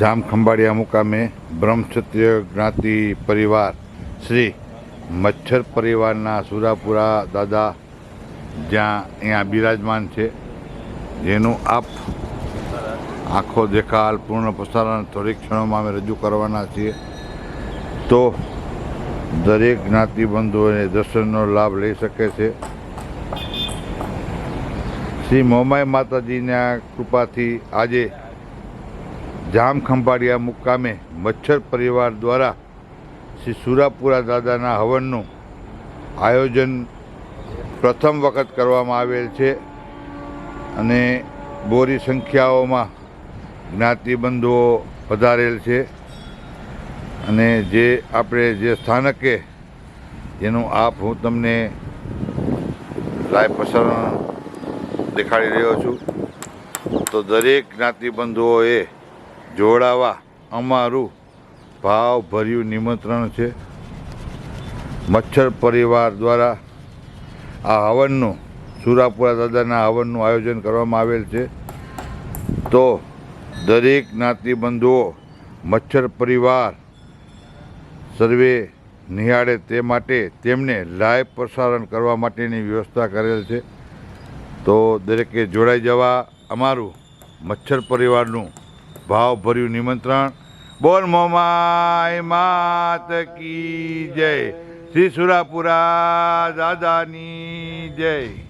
જામખંભાળિયા મુકામે બ્રહ્મક્ષત્રિય જ્ઞાતિ પરિવાર, શ્રી મચ્છર પરિવારના સુરાપુરા દાદા જ્યાં અહીંયા બિરાજમાન છે. જેનું આપ આખો દેખાલ, પૂર્ણ પ્રસારણ થોડીક ક્ષણોમાં અમે રજૂ કરવાના છીએ. તો દરેક જ્ઞાતિ બંધુઓને દર્શનનો લાભ લઈ શકે છે. શ્રી મોમાઈ માતાજીના કૃપાથી આજે જામખંભાળિયા મુકામે મચ્છર પરિવાર દ્વારા શ્રી સુરાપુરા દાદાના હવનનું આયોજન પ્રથમ વખત કરવામાં આવેલ છે અને બોરી સંખ્યાઓમાં જ્ઞાતિબંધુઓ પધારેલ છે. અને જે આપણે જે સ્થાનકે જેનું આપ હું તમને લાઈવ પ્રસારણ દેખાડી રહ્યો છું. તો દરેક જ્ઞાતિબંધુઓએ જોડાવા અમારું ભાવભર્યું નિમંત્રણ છે. મચ્છર પરિવાર દ્વારા આ હવનનું, સુરાપુરા દાદાના હવનનું આયોજન કરવામાં આવેલ છે. તો દરેક જ્ઞાતિબંધુઓ મચ્છર પરિવાર સર્વે નિહાળે તે માટે તેમને લાઈવ પ્રસારણ કરવા માટેની વ્યવસ્થા કરેલ છે. તો દરેકે જોડાઈ જવા, અમારું મચ્છર પરિવારનું ભાવભર્યું નિમંત્રણ. બોલ મોમાય માત કી જય. શ્રી સુરાપુરા દાદાની જય.